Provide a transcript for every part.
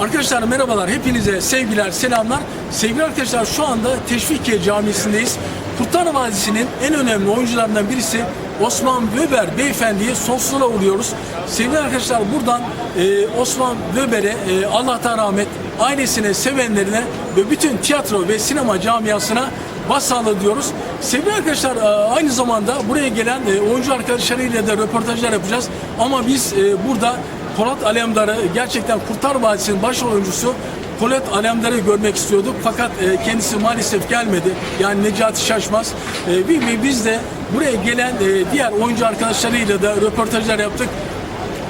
Arkadaşlar merhabalar, hepinize sevgiler, selamlar. Sevgili arkadaşlar şu anda Teşvikiye Camisi'ndeyiz. Kurtlar Vadisi'nin en önemli oyuncularından birisi Osman Böber beyefendiye sonsuzluğa uğruyoruz. Sevgili arkadaşlar buradan e, Osman Böber'e e, Allah'tan rahmet, ailesine, sevenlerine ve bütün tiyatro ve sinema camiasına başsağlığı diyoruz. Sevgili arkadaşlar e, aynı zamanda buraya gelen e, oyuncu arkadaşlarıyla da röportajlar yapacağız. Ama biz e, burada Polat Alemdar'ı gerçekten Kurtlar Vadisi'nin baş oyuncusu Polat Alemdar'ı görmek istiyorduk fakat e, kendisi maalesef gelmedi. Yani Necati Şaşmaz. E, ve biz de buraya gelen e, diğer oyuncu arkadaşlarıyla da röportajlar yaptık.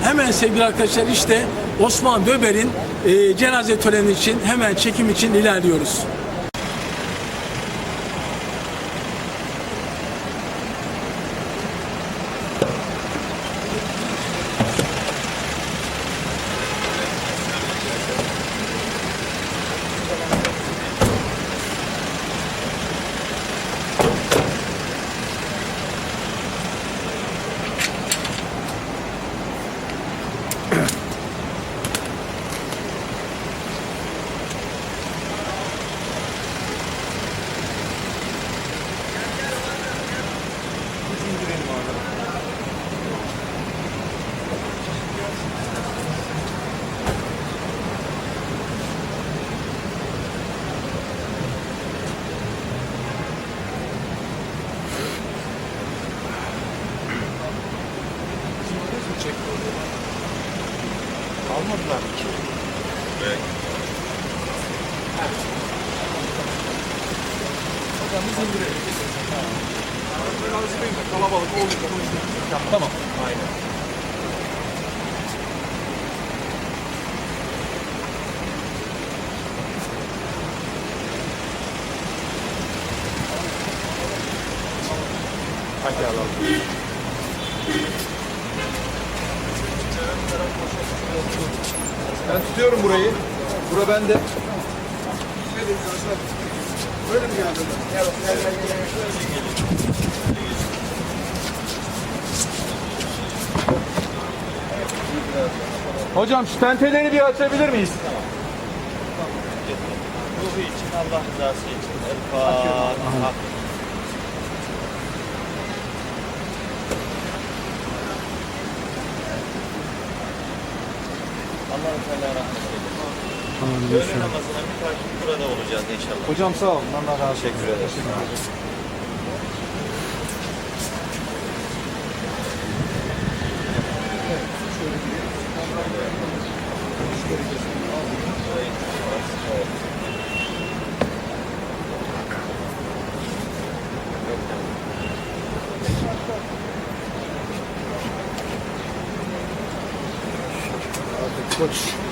Hemen sevgili arkadaşlar işte Osman Böber'in e, cenaze töreni için hemen çekim için ilerliyoruz. Hadi alalım. Ben tutuyorum burayı. Bura bende. Böyle mi geldin? Gel, gel, gel, gel. Hocam şu tenteleri bir açabilir miyiz? Ruhu için, Allah rızası için. El Fatiha. Allah-u Teala rahmet eylesin. Öğle namazına bir takip burada olacağız inşallah. Hocam sağ olun. Allah razı olsun. Teşekkür ederiz. Koç. Allahu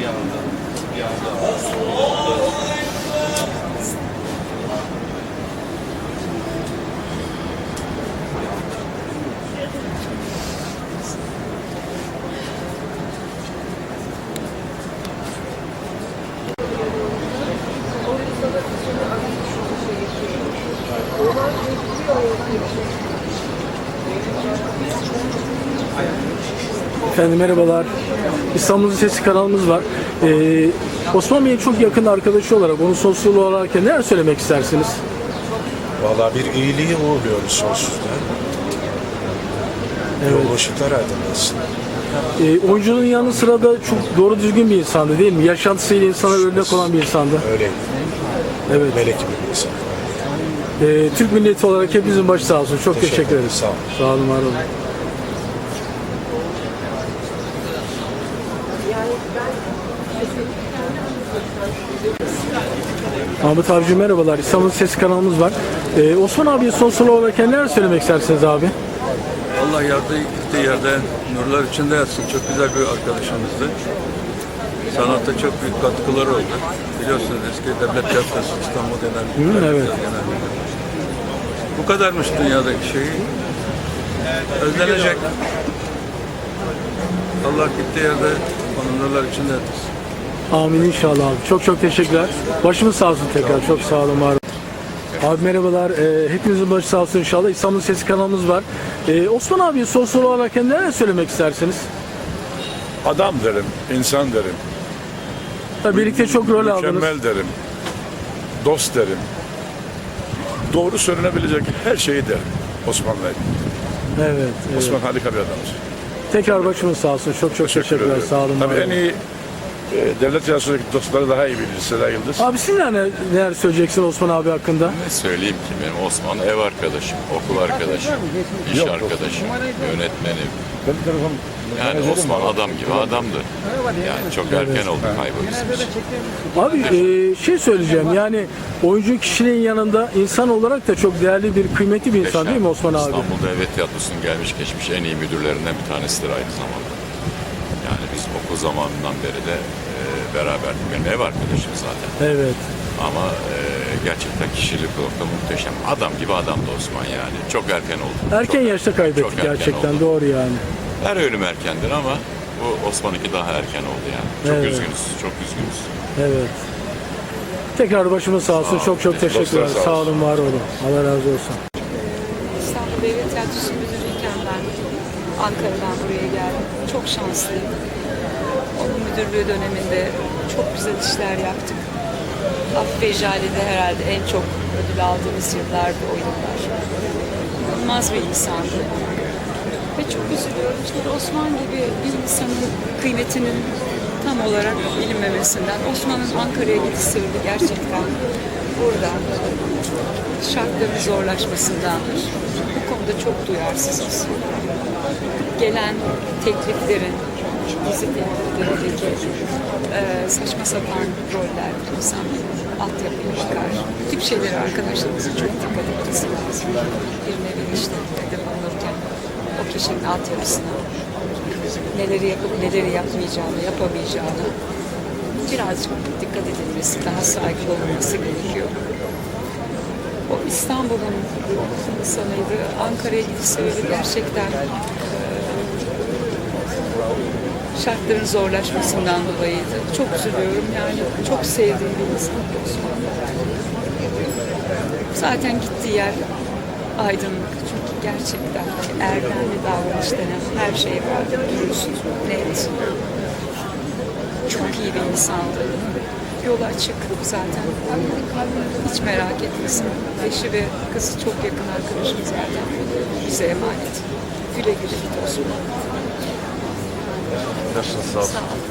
bir anda. Bir anda. Efendim merhabalar. İstanbul'un Sesi kanalımız var. Ee, Osman Bey'in çok yakın arkadaşı olarak, onun sosyal olarak neler söylemek istersiniz? Valla bir iyiliği uğurluyoruz sonsuzda. Yol ışıklar aydınlatsın. Ee, oyunculuğun yanı sıra da çok doğru düzgün bir insandı değil mi? Yaşantısıyla insana örnek olan bir insandı. Öyleydi. Evet. Melek gibi bir insan. Ee, Türk milleti olarak hepinizin başı sağ olsun. Çok teşekkür, Teşekkür ederiz. Sağ olun. Sağ olun, var olun. Ahmet Avcı merhabalar. İstanbul Sesi kanalımız var. Ee, Osman abiye sosyal olarak neler söylemek istersiniz abi? Allah yardı gittiği yerde nurlar içinde yatsın. Çok güzel bir arkadaşımızdı. Sanatta çok büyük katkıları oldu. Biliyorsunuz eski devlet tiyatrosu İstanbul Genel Hı, evet. Genel. Bu kadarmış dünyadaki şeyi. Özlenecek. Allah gittiği yerde onun nurlar içinde yatsın. Amin inşallah abi. Çok çok teşekkürler. Başımız sağ olsun tekrar. Çok sağ olun var. Abi merhabalar. Ee, hepinizin başı sağ olsun inşallah. İstanbul Sesi kanalımız var. Ee, Osman abiye sosyal olarak neler söylemek istersiniz? Adam derim, insan derim, Tabii birlikte çok rol aldınız. mükemmel derim, dost derim. Doğru söylenebilecek her şeyi derim Osman Bey. Evet, evet. Osman harika bir adamdır. Tekrar başımız sağ olsun. Çok çok teşekkürler. ederim. Sağ olun. Tabii en iyi e, devlet tiyatrosundaki dostları daha iyi bilir Seda Yıldız. Abi siz neler, neler söyleyeceksin Osman abi hakkında? Ne söyleyeyim ki benim Osman ev arkadaşım, okul arkadaşım, iş arkadaşım, yönetmenim. Yani Osman adam gibi adamdı. Yani çok erken oldu kaybı bizim için. Abi e, şey söyleyeceğim yani oyuncu kişiliğin yanında insan olarak da çok değerli bir kıymetli bir insan değil mi Osman abi? İstanbul Devlet Tiyatrosu'nun gelmiş geçmiş en iyi müdürlerinden bir tanesidir aynı zamanda. Okul zamanından beri de e, beraberdik. Benim ev arkadaşım zaten. Evet. Ama e, gerçekten kişilik olarak da muhteşem. Adam gibi adamdı Osman yani. Çok erken oldu. Erken Çok yaşta çok kaybettik erken gerçekten oldu. doğru yani. Her ölüm erkendir ama bu Osman'ınki daha erken oldu yani. Çok Evet. üzgünüz, çok üzgünüz. Evet. Tekrar başımız sağ olsun. Çok çok teşekkürler. Sağ Sağ olun, var olun. Allah razı olsun. İstanbul Devlet Tiyatrosu müdürüyken ben Ankara'dan buraya geldim. Çok şanslıyım. Müdürlüğü döneminde çok güzel işler yaptık. Affe Jale'de herhalde en çok ödül aldığımız yıllardı o yıllar. İnanılmaz bir insandı. Ve çok üzülüyorum. Çünkü Osman gibi bir insanın kıymetinin tam olarak bilinmemesinden. Osman'ın Ankara'ya gidiş sebebi gerçekten burada şartların zorlaşmasındandır. Bu konuda çok duyarsızız. Gelen tekliflerin, dizi tekliflerindeki e, saçma sapan roller, insan altyapıyı çıkar. Bu tip şeylere arkadaşlarımızın çok dikkat etmesi lazım. Bir nevi işte hedef alınırken o kişinin altyapısına neleri yapıp neleri yapmayacağını, yapamayacağını birazcık dikkat edilmesi, daha saygılı olması gerekiyor. O İstanbul'un insanıydı. Ankara'ya sebebi gerçekten şartların zorlaşmasından dolayıydı. Çok üzülüyorum yani. Çok sevdiğim bir insan. Zaten gittiği yer aydınlık. Çünkü gerçekten erdemli davranış denen her şey var. Dürüst, net. Çok iyi bir insandı. Yolu açık zaten. Hiç merak etmesin. Eşi ve kızı çok yakın arkadaşım zaten. Bize emanet. Güle güle git Osman. до 600.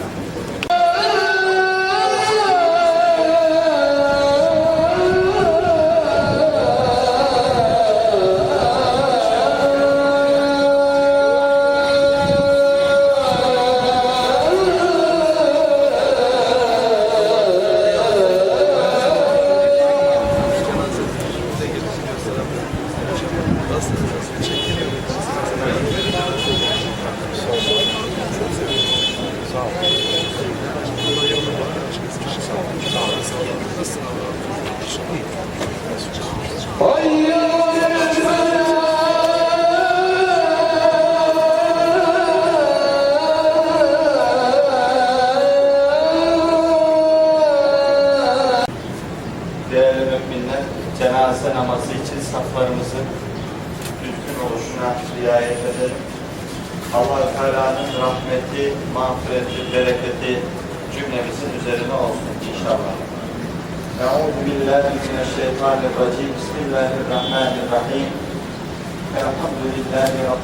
Ve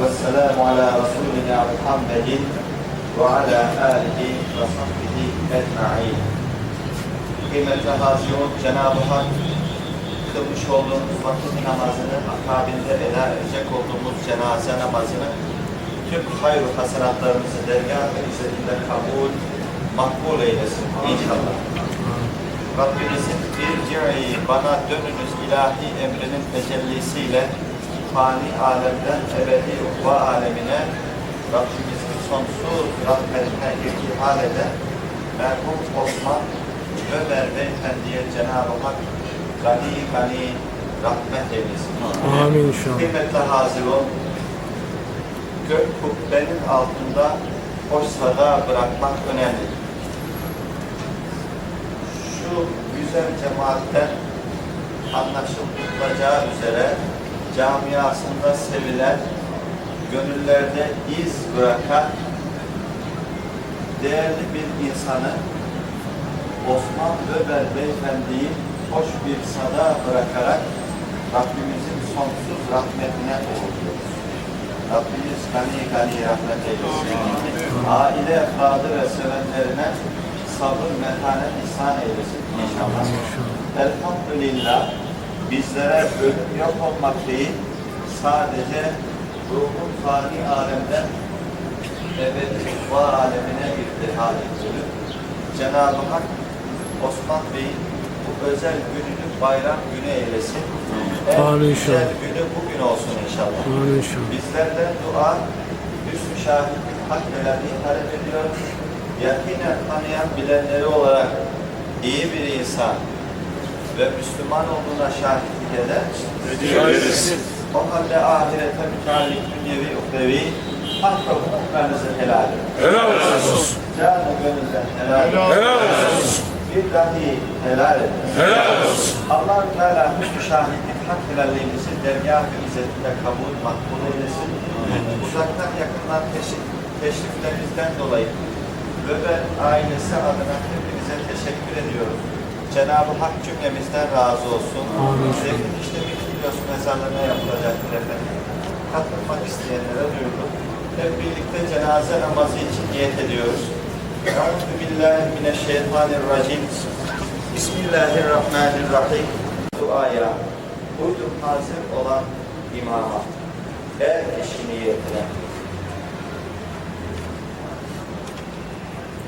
ve selamu ala Resulina Muhammedin ve ala alihi ve sahbihi ecma'in. Kıymetli hazirun Cenab-ı Hak kılmış olduğumuz vakit namazını akabinde eda edecek olduğumuz cenaze namazını tüm hayır hasenatlarımızı dergâh izzetinde kabul, makbul eylesin inşallah. Rabbimizin bir ci'i bana dönünüz ilahi emrinin tecellisiyle fani alemden ebedi ukva alemine Rabbimizin sonsuz rahmetine irtihal eden merhum Osman Ömer Beyefendi'ye Cenab-ı Hak gani gani rahmet eylesin. Amin inşallah. Kıymetli hazirun, gök kubbenin altında hoş sada bırakmak önemli. Şu güzel cemaatten anlaşılacağı üzere camiasında sevilen, gönüllerde iz bırakan değerli bir insanı Osman Ömer Beyefendi'yi hoş bir sada bırakarak Rabbimizin sonsuz rahmetine uğurluyoruz. Rabbimiz gani gani rahmet eylesin. Aile efradı ve sevenlerine sabır, metanet ihsan eylesin inşallah. Elhamdülillah bizlere ölüm yok olmak değil, sadece ruhun fani alemden ebedi ukva alemine irtihal edilir. Cenab-ı Hak Osman Bey'in bu özel gününü bayram günü eylesin. En Amin güzel günü bugün olsun inşallah. Amin inşallah. Bizlerden dua, hüsnü şahitlik haklerini talep ediyoruz. Yakinen tanıyan bilenleri olarak iyi bir insan ve Müslüman olduğuna şahitlik eder. O halde ahirete müteallik dünyevi ukrevi hak ve hukuklarınızı helal edin. Helal olsun. Canı gönülden helal edin. Helal olsun. Bir dahi helal edin. Helal olsun. Allah-u Teala hüsnü şahitlik hak helalliğimizi dergâh-ı izzetinde kabul makbul eylesin. Uzaktan yakından teşrif, teşriflerinizden dolayı ve ben ailesi adına hepinize teşekkür ediyorum. Cenab-ı Hak cümlemizden razı olsun. Zeytin işte bir kilos mezarlığına yapılacaktır efendim. Katılmak isteyenlere duyurdum. Hep birlikte cenaze namazı için niyet ediyoruz. Euzu billahi mineşşeytanirracim. Bismillahirrahmanirrahim. Duaya uydum hazır olan imama. Er eşi niyetine.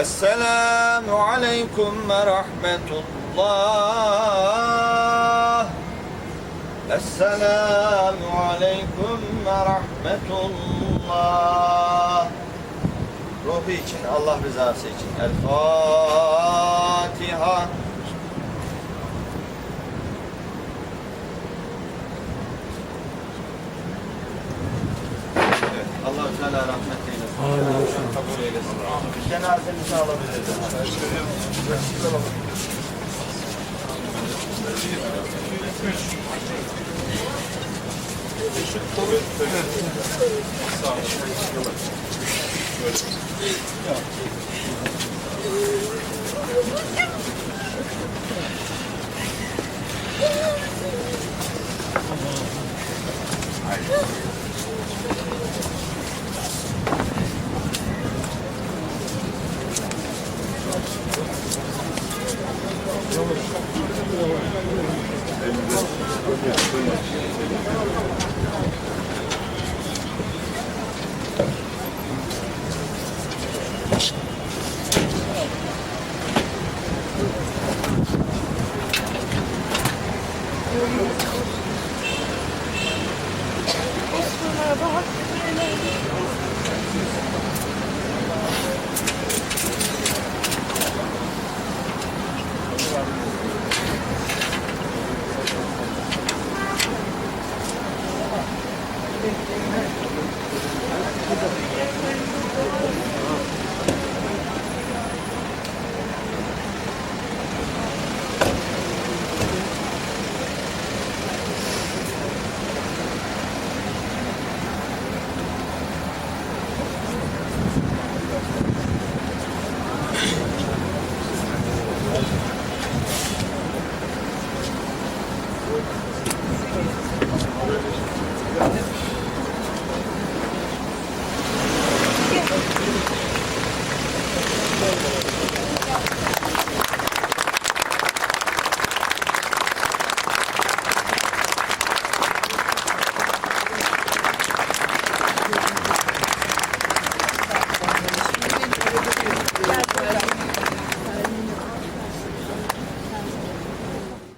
Esselamu Aleyküm ve Rahmetullah. Esselamu Aleyküm ve Rahmetullah. Ruhu için, Allah rızası için. El Fatiha. Evet, Allah-u Teala rahmet eylesin. Cenazenizi alabiliriz. Işık dolu. Sağ olun. Thank you. Thank you.